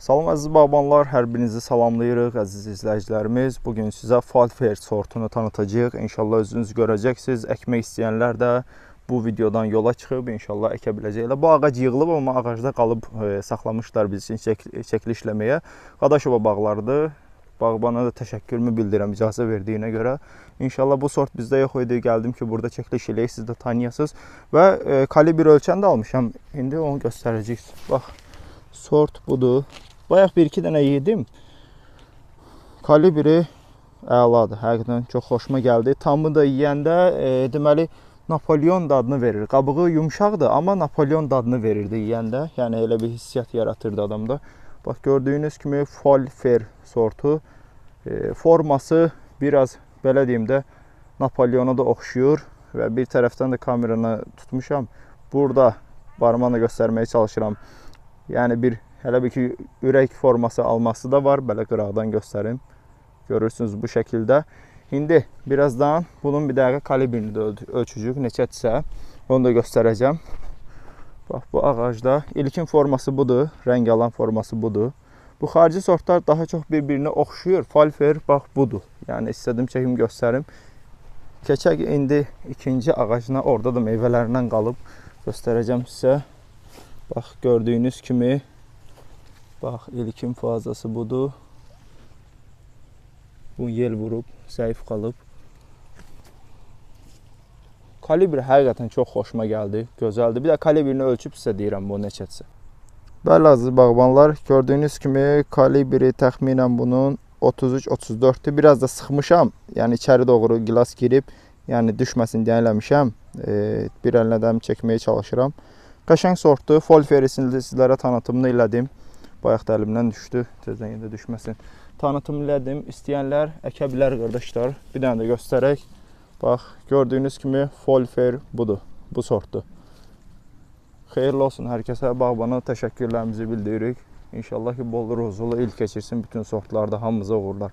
Salam əziz bağbanlar, hər birinizi salamlayırıq əziz izləyicilərimiz. Bu gün sizə Falfer sortunu tanıtacağıq. İnşallah özünüz görəcəksiniz. Əkmək istəyənlər də bu videodan yola çıxıb inşallah əkə biləcəklər. Bu ağac yığılıb, amma ağacda qalıb e, saxlamışlar biz üçün çək çəkilişləməyə. Qadaşova bağlarıdır. Bağbana da təşəkkürümü bildirirəm icazə verdiyinə görə. İnşallah bu sort bizdə yox idi. Gəldim ki, burada çəkiliş eləyək, siz də tanıyasınız. Və e, kalibr ölçən də almışam. İndi onu göstərəcəyik. Bax, sort budur. Bayaq bir-iki dənə yedim. Kalibri əladır. Həqiqətən çox xoşuma gəldi. Tamı da yeyəndə e, deməli Napolyon dadını verir. Qabığı yumşaqdır, amma Napolyon dadını verirdi yeyəndə. Yəni elə bir hissiyat yaratırdı adamda. Bax gördüyünüz kimi Folfer sortu. E, forması biraz belə deyim də Napolyona da oxşuyur və bir tərəfdən də kameranı tutmuşam. Burada barmaqla göstərməyə çalışıram. Yəni bir hələ bir ki ürək forması alması da var. Belə qıraqdan göstərim. Görürsünüz bu şəkildə. İndi birazdan bunun bir dəqiqə kalibrini də öl- ölçücük neçədirsə onu da göstərəcəm. Bax bu ağacda ilkin forması budur, rəng alan forması budur. Bu xarici sortlar daha çox bir-birinə oxşuyur. Falfer bax budur. Yəni istədim çəkim göstərim. Keçək indi ikinci ağacına, orada da meyvələrindən qalıb göstərəcəm sizə. Bax gördüyünüz kimi bax ilkin fazası budur. Bu yel vurub, zəif qalıb. Kalibr həqiqətən çox xoşuma gəldi, gözəldir. Bir də kalibrini ölçüb sizə deyirəm bu neçədirsə. Bəli əziz bağbanlar, gördüyünüz kimi kalibri təxminən bunun 33-34-dür. Biraz da sıxmışam. Yəni içəri doğru gilas girib, yəni düşməsin deyə eləmişəm. E, bir əllə də çəkməyə çalışıram. Qəşəng sortdur. Folferisini sizlərə tanıtımını elədim. Bayaq da əlimdən düşdü. Tezdən yenə düşməsin. Tanıtım elədim. İstəyənlər əkə bilər qardaşlar. Bir dənə də göstərək. Bax, gördüyünüz kimi Folfer budur. Bu sortdur. Xeyirli olsun hər kəsə. Bağbana təşəkkürlərimizi bildiririk. İnşallah ki, bol ruzulu il keçirsin bütün sortlarda hamımıza uğurlar.